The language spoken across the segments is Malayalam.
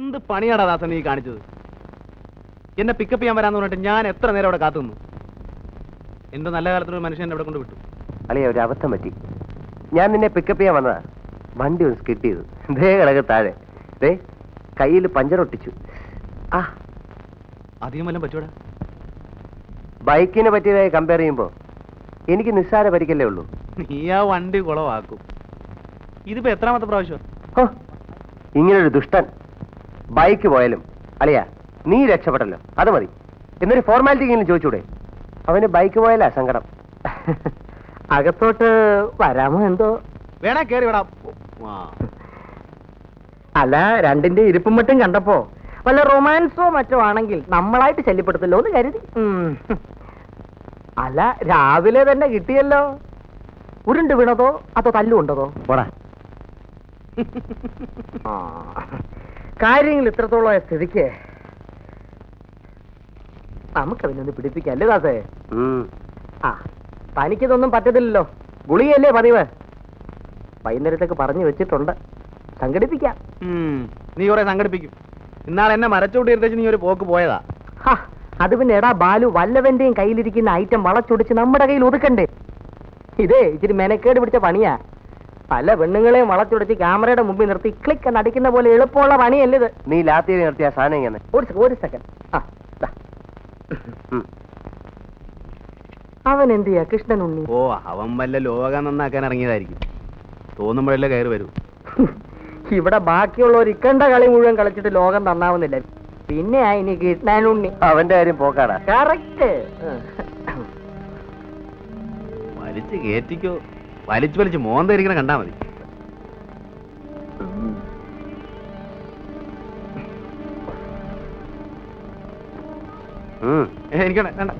എന്ത് പണിയാടാ ദാസൻ നീ കാണിച്ചത്? എന്നെ പിക്കപ്പ് ചെയ്യാൻ വരാന്ന് പറഞ്ഞിട്ട് ഞാൻ എത്ര നേരം അവിടെ കാത്തു നിന്നു എന്റെ നല്ല കാലത്തൊരു മനുഷ്യൻ അവിടെ കൊണ്ട് വിട്ടു അളിയ ഒരു അബദ്ധം പറ്റി. ഞാൻ നിന്നെ പിക്കപ്പ് ചെയ്യാൻ വന്നതാ. വണ്ടി ഒന്ന് സ്കിട്ട് ചെയ്തു. ദേ കിടക്ക് താഴെ. ദേ കയ്യിൽ പഞ്ചർ ഒട്ടിച്ചു. ആ. അധികം വല്ലതും പറ്റൂടാ ബൈക്കിനെ പറ്റിയതായി കമ്പയർ ചെയ്യുമ്പോ എനിക്ക് നിസ്സാര പരിക്കല്ലേ ഉള്ളൂ. നീ ആ വണ്ടി കുളവാക്കും. ഇതിപ്പോ എത്രാമത്തെ പ്രാവശ്യം? ഇങ്ങനൊരു ദുഷ്ടൻ. ബൈക്ക് പോയാലും അളിയ നീ രക്ഷപ്പെട്ടല്ലോ അത് മതി. എന്നൊരു ഫോർമാലിറ്റി എങ്കിലും ചോദിച്ചൂടെ? അവന് ബൈക്ക് പോയാലാ സങ്കടം. അകത്തോട്ട് വരാമോ എന്തോ? വേണേ കേറി വിടാം. അല്ല രണ്ടിന്റെ ഇരിപ്പും മറ്റും കണ്ടപ്പോ വല്ല റൊമാൻസോ മറ്റോ ആണെങ്കിൽ നമ്മളായിട്ട് ശല്യപ്പെടുത്തല്ലോ എന്ന് കരുതി. ഉം. അല്ല രാവിലെ തന്നെ കിട്ടിയല്ലോ. ഉരുണ്ട് വീണതോ? അതോ തല്ലുണ്ടതോ പോടാ. ആ. കാര്യങ്ങൾ ഇത്രത്തോളം ആയ സ്ഥിതിക്ക് നമുക്കതിനൊന്ന് പിടിപ്പിക്കാം അല്ലേ ദാസേ? ആ തനിക്കിതൊന്നും പറ്റത്തില്ലല്ലോ. ഗുളികയല്ലേ പതിവ്? വൈകുന്നേരത്തേക്ക് പറഞ്ഞു വെച്ചിട്ടുണ്ട്. സംഘടിപ്പിക്കാം. നീ കുറെ സംഘടിപ്പിക്കും. ഇന്നാൾ എന്നെ മരച്ചോട്ടി എടുത്തേച്ച് നീ ഒരു പോക്ക് പോയതാ. അത് പിന്നെ എടാ ബാലു വല്ലവന്റെയും കയ്യിലിരിക്കുന്ന ഐറ്റം വളച്ചൊടിച്ച് നമ്മുടെ കയ്യിൽ ഒതുക്കണ്ടേ? ഇതേ ഇച്ചിരി മെനക്കേട് പിടിച്ച പണിയാ. പല പെണ്ണുങ്ങളെയും വളച്ചൊടിച്ച് ക്യാമറയുടെ മുമ്പിൽ നിർത്തി ക്ലിക്ക് എന്ന് അടിക്കുന്ന പോലെ എളുപ്പമുള്ള പണിയല്ല ഇത്? നീ ലാത്തി നിർത്തിയ സാധനം ഇങ്ങനെ ഒരു സെ- ഒരു സെക്കൻഡ് ആ ദാ. അവൻ എന്ത് ചെയ്യാ കൃഷ്ണൻ ഉണ്ണി? ഓ അവൻ വല്ല ലോകം നന്നാക്കാൻ ഇറങ്ങിയതായിരിക്കും. തോന്നുമ്പോഴല്ലേ കയറി വരൂ. ഇവിടെ ബാക്കിയുള്ളവർ ഇക്കണ്ട കളി മുഴുവൻ കളിച്ചിട്ട് ലോകം നന്നാവുന്നില്ല. പിന്നെ ഇനി കൃഷ്ണൻ ഉണ്ണി. അവന്റെ കാര്യം പോക്കാടാ. കറക്റ്റ് വലിച്ച് കയറ്റിക്കോ വലിച്ചു വലിച്ച് മോന്തയിരിക്കണ കണ്ടാ മതി. ഉം. ഏ, എനിക്ക് വേണ്ട,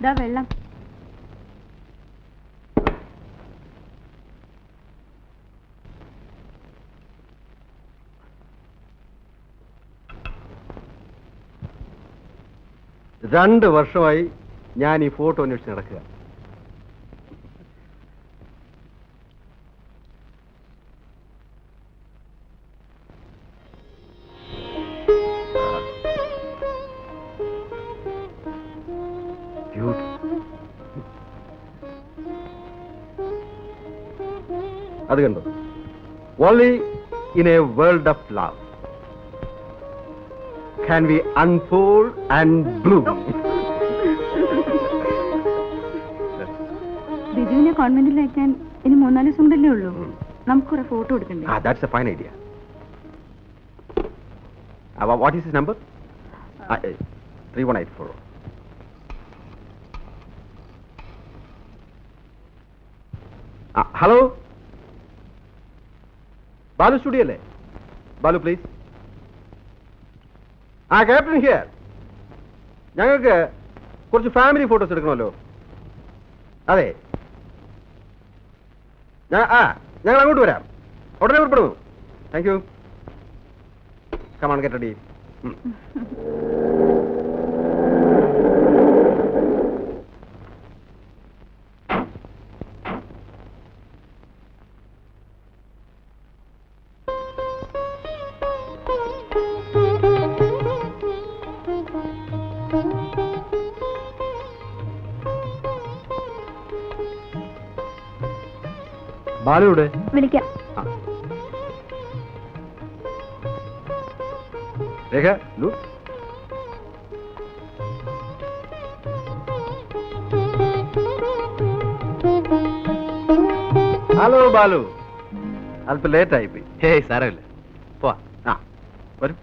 ദാ വെള്ളം. രണ്ട് വർഷമായി ഞാൻ ഈ ഫോട്ടോ അന്വേഷിച്ച് നടക്കുക അത് കണ്ടോ only in a world of love can we unfold and bloom. ബിജുവിനെ കോൺവെന്റിൽ അയക്കാൻ ഇനി മൂന്നാൽ ദിവസം കൊണ്ടല്ലേ ഉള്ളൂ നമുക്ക് കുറെ ഫോട്ടോ എടുക്കണ്ടേ Ah, that's a fine idea. Uh, wha- what is his number? Uh, uh, 3184. Uh, hello? Balu studio അല്ലേ? ബാലു പ്ലീസ് ആ ക്യാപ്റ്റൻ ഹിയർ ഞങ്ങൾക്ക് കുറച്ച് ഫാമിലി ഫോട്ടോസ് എടുക്കണമല്ലോ. അതെ. ഞാ- ആ ഞങ്ങൾ അങ്ങോട്ട് വരാം. ഉടനെ പുറപ്പെടുന്നു. Thank you come on get ബാലുവിടെ വിളിക്കാം. രേഖ ലു. ഹലോ ബാലു. അല്പം ലേറ്റ് ആയിപ്പോയി ഹേയ് സാരമില്ല. പോവാ. ആ വരും.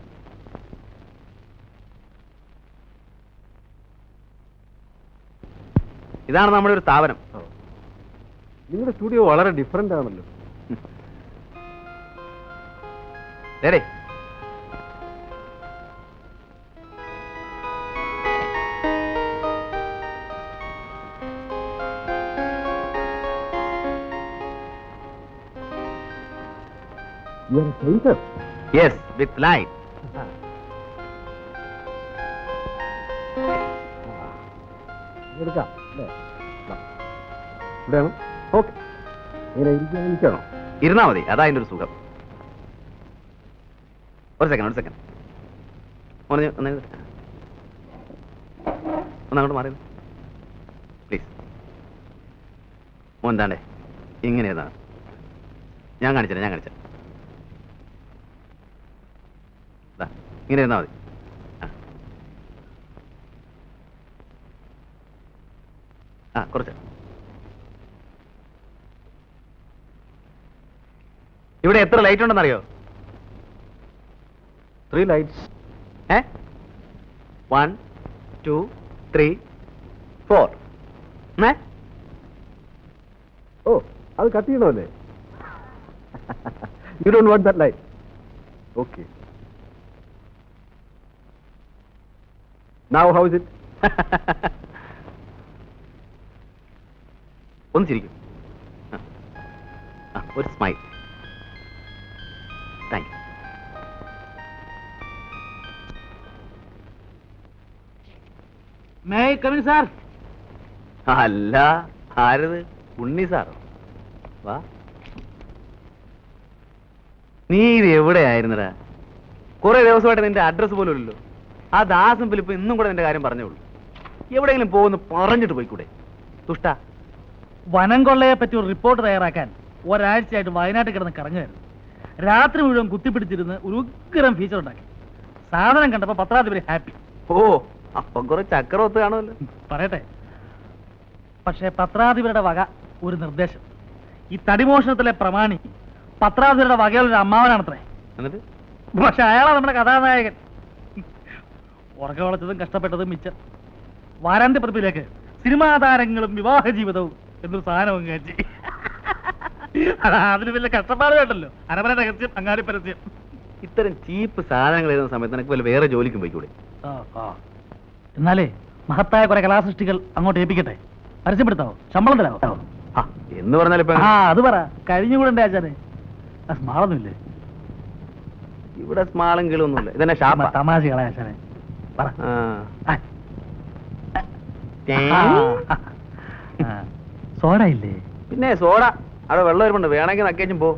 ഇതാണ് നമ്മുടെ ഒരു സ്ഥാപനം. നിങ്ങളുടെ സ്റ്റുഡിയോ വളരെ ഡിഫറെന്റ് ആണല്ലോ. ഡേടേ യെസ് വിത്ത് ലൈറ്റ് എടുക്കാം അല്ലേ? ഇവിടെയാണ്. ഓക്കെ. ഇങ്ങനെ ഇരിക്കാൻ എനിക്കാണോ? ഇരുന്നാ മതി. അതാ അതിന്റെ ഒരു സുഖം. ഒരു സെക്കൻഡ് ഒരു സെക്കൻഡ് ഒന്ന് ഒന്ന് ഒന്നങ്ങോട്ട് മാറി. പ്ലീസ് മോൻ ഇങ്ങനെ ഏതാണ് ഞാൻ കാണിച്ചത് ഞാൻ കാണിച്ചത് ഇങ്ങനെ ഇരുന്നാ മതി. ആ കുറച്ച്. ഇവിടെ എത്ര ലൈറ്റ് ഉണ്ടെന്നറിയോ? ത്രീ ലൈറ്റ്സ് ഏ? വൺ ടു ത്രീ ഫോർ ഓ അത് cut ചെയ്യണമല്ലേ? You don't want that light okay now how is it ഒന്ന് ചിരിക്കും. ഒരു smile thank you may come in sir അല്ല ആരത്? ഉണ്ണി സാറോ വാ. നീ ഇത് എവിടെയായിരുന്നടാ? കുറെ ദിവസമായിട്ട് നിന്റെ അഡ്രസ് പോലും ഇല്ലല്ലോ. ആ ദാസും ഫിലിപ്പ് ഇന്നും കൂടെ നിന്റെ കാര്യം പറഞ്ഞോളൂ എവിടെയെങ്കിലും പോകുന്നു പറഞ്ഞിട്ട് പോയിക്കൂടെ? തുഷ്ട വനം കൊള്ളയെ പറ്റി ഒരു റിപ്പോർട്ട് തയ്യാറാക്കാൻ ഒരാഴ്ചയായിട്ട് വയനാട്ടിൽ കിടന്ന് കറങ്ങുമായിരുന്നു രാത്രി മുഴുവൻ കുത്തിപ്പിടിച്ചിരുന്ന് ഒരു ഉഗ്രം ഫീച്ചർ ഉണ്ടാക്കി. സാധനം കണ്ടപ്പോ പത്രാധിപര് ഹാപ്പി ഓ അപ്പം കുറെ ചക്രവത്ത് കാണുമല്ലോ. പറയട്ടെ. പക്ഷേ പത്രാധിപരുടെ വക ഒരു നിർദ്ദേശം. ഈ തടിമോഷണത്തിലെ പ്രമാണി പത്രാധിപരുടെ വകയുള്ള അമ്മാവനാണത്രേ. എന്നിട്ട്? പക്ഷെ അയാളാ നമ്മുടെ കഥാനായകൻ. ഉറക്കം വളച്ചതും കഷ്ടപ്പെട്ടതും മിച്ചം. വാരാന്ത്യപ്പതിപ്പിലേക്ക് സിനിമാ താരങ്ങളും വിവാഹ ജീവിതവും എന്നൊരു സാധനവും കയറ്റി. അതിന് വലിയ കഷ്ടപ്പാട് കേട്ടല്ലോ അരമന രഹസ്യം അങ്ങാടി പരസ്യം. ഇത്തരം ചീപ്പ് സാധനങ്ങൾ എഴുതുന്ന സമയത്ത് എനിക്ക് വല്ല വേറെ ജോലിക്കും പോയിക്കൂടെ. എന്നാലേ മഹത്തായ കുറെ കലാസൃഷ്ടികൾ അങ്ങോട്ട് ഏൽപ്പിക്കട്ടെ? പരസ്യപ്പെടുത്താവോ? ശമ്പളം തരാവോ? ആ എന്ന് ഇപ്പൊ ആ അത് പറ. കഴിഞ്ഞുകൂടെ ആചാരെ സ്മാളൊന്നുമില്ലേ? ഇവിടെ സ്മാളും കിളൊന്നുമില്ല ഇതന്നെ ഷാപ്പ തമാശകളെ ആശാനെ. പറ. ആ. ആ. ആ. സോഡ ഇല്ലേ? പിന്നെ സോഡ. അവിടെ വെള്ളം വരുമ്പുണ്ട് വേണമെങ്കിൽ നക്കേച്ചും പോ.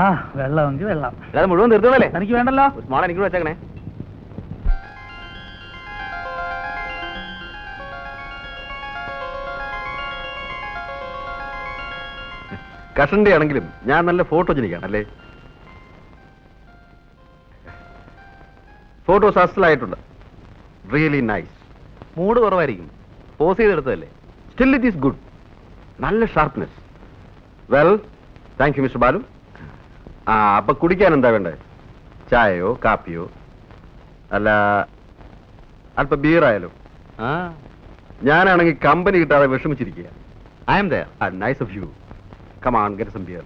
ആ വെള്ളമെങ്കിൽ വെള്ളം. അല്ലാതെ മുഴുവൻ തീർത്തതല്ലേ എനിക്ക് വേണ്ടല്ലോ? ഒരു സ്മാൾ എനിക്ക് വെച്ചേക്കണേ. കഷന്റെ ആണെങ്കിലും ഞാൻ നല്ല ഫോട്ടോജനിക്കാണ് അല്ലേ ഫോട്ടോസ് അസലായിട്ടുണ്ട് റിയലി നൈസ് മൂഡ് കുറവായിരിക്കും. പോസ് ചെയ്തെടുത്തതല്ലേ? സ്റ്റിൽ ഇറ്റ് ഈസ് ഗുഡ് നല്ല sharpness well thank you mister Balu ആ അപ്പൊ കുടിക്കാൻ എന്താ വേണ്ടേ? ചായയോ കാപ്പിയോ? അല്ല അല്പ ബിയറായാലോ ആ. ഞാനാണെങ്കിൽ കമ്പനി കിട്ടാതെ വിഷമിച്ചിരിക്കുക. I am there nice of you come on get some beer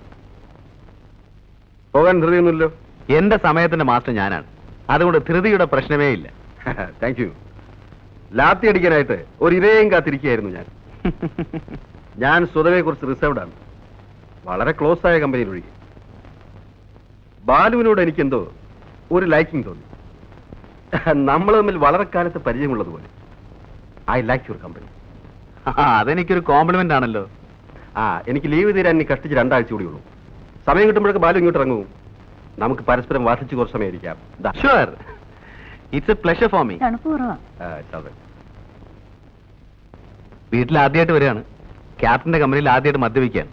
പോകാൻ ധൃതിയൊന്നുമില്ലോ എന്റെ സമയത്തിന്റെ മാസ്റ്റർ ഞാനാണ്. അതുകൊണ്ട് ധൃതിയുടെ പ്രശ്നമേ ഇല്ല. താങ്ക് യു ലാത്തി അടിക്കാനായിട്ട് ഒരു ഇരയും കാത്തിരിക്കുകയായിരുന്നു ഞാൻ. ഞാൻ സ്വതവെ കുറച്ച് റിസർവ്ഡ് ആണ്. വളരെ ക്ലോസ് ആയ കമ്പനിയിൽ ഒഴികെ. ബാലുവിനോട് എനിക്കെന്തോ ഒരു ലൈക്കിംഗ് തോന്നി. നമ്മൾ തമ്മിൽ വളരെ കാലത്ത് പരിചയമുള്ളതുപോലെ ഐ ലൈക്ക് യുവർ കമ്പനി അതെനിക്കൊരു കോംപ്ലിമെന്റ് ആണല്ലോ. ആ എനിക്ക് ലീവ് തീരാൻ ഇനി കഷ്ടിച്ച് രണ്ടാഴ്ച കൂടി ഉള്ളൂ. സമയം കിട്ടുമ്പോഴൊക്കെ ബാലു ഇങ്ങോട്ട് ഇറങ്ങൂ. നമുക്ക് പരസ്പരം വാർഷിച്ച് കുറച്ച് സമയം ഇരിക്കാം. Sure it's a pleasure for me. വീട്ടിൽ ആദ്യമായിട്ട് വരികയാണ്. ക്യാപ്റ്റന്റെ കമ്പനിയിൽ ആദ്യമായിട്ട് മദ്യപിക്കാൻ.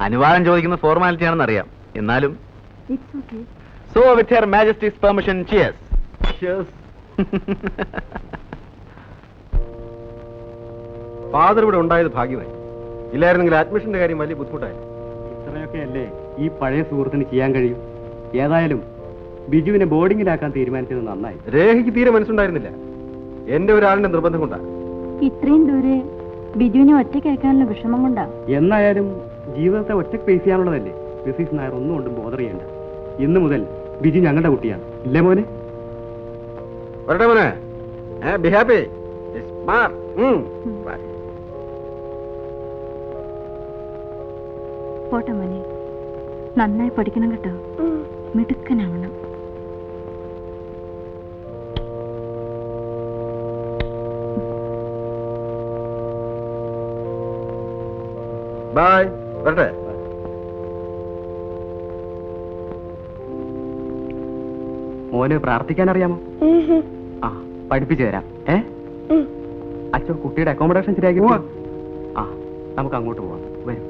അനുവാദം ചോദിക്കുന്ന ഫോർമാലിറ്റി ആണെന്ന് അറിയാം. എന്നാലും so with her majesty's permission cheers father ഇവിടെ ഉണ്ടായത് ഭാഗ്യമായി. ഇല്ലായിരുന്നെങ്കിൽ അഡ്മിഷന്റെ കാര്യം വലിയ ബുദ്ധിമുട്ടായി. ഇത്രയൊക്കെ അല്ലേ ഈ പഴയ സുഹൃത്തിന് ചെയ്യാൻ കഴിയും? ഏതായാലും ബിജുവിനെ ബോർഡിങ്ങിലാക്കാൻ തീരുമാനിച്ചത് നന്നായി. രേഖയ്ക്ക് തീരെ മനസ്സുണ്ടായിരുന്നില്ല. എന്റെ ഒരാളിന്റെ നിർബന്ധം കൊണ്ടാ. ഇത്രയും ദൂരെ ബിജുവിനെ ഒറ്റയ്ക്ക് അയക്കാനുള്ള വിഷമം കൊണ്ടാ? എന്നായാലും ജീവിതത്തെ ഒറ്റയ്ക്ക് ഫേസ് ചെയ്യാനുള്ളതല്ലേ? മിസീസ് നായർ ഒന്നും കൊണ്ടും ബോധർ ചെയ്യണ്ട. ഇന്ന് മുതൽ ബിജു ഞങ്ങളുടെ കുട്ടിയാണ്. ഇല്ലേ മോനെ? വരട്ടെ മോനെ. ബി ഹാപ്പി സ്മാർട്ട് പോട്ടെ മോനെ. നന്നായി പഠിക്കണം കേട്ടോ. മിടുക്കനാവണം. ബൈ വരട്ടെ. മോന് പ്രാർത്ഥിക്കാൻ അറിയാമോ ആ പഠിപ്പിച്ചു തരാം. ഏ? അച്ഛൻ കുട്ടിയുടെ അക്കോമഡേഷൻ ശരിയാക്കി. ആ നമുക്ക് അങ്ങോട്ട് പോവാം.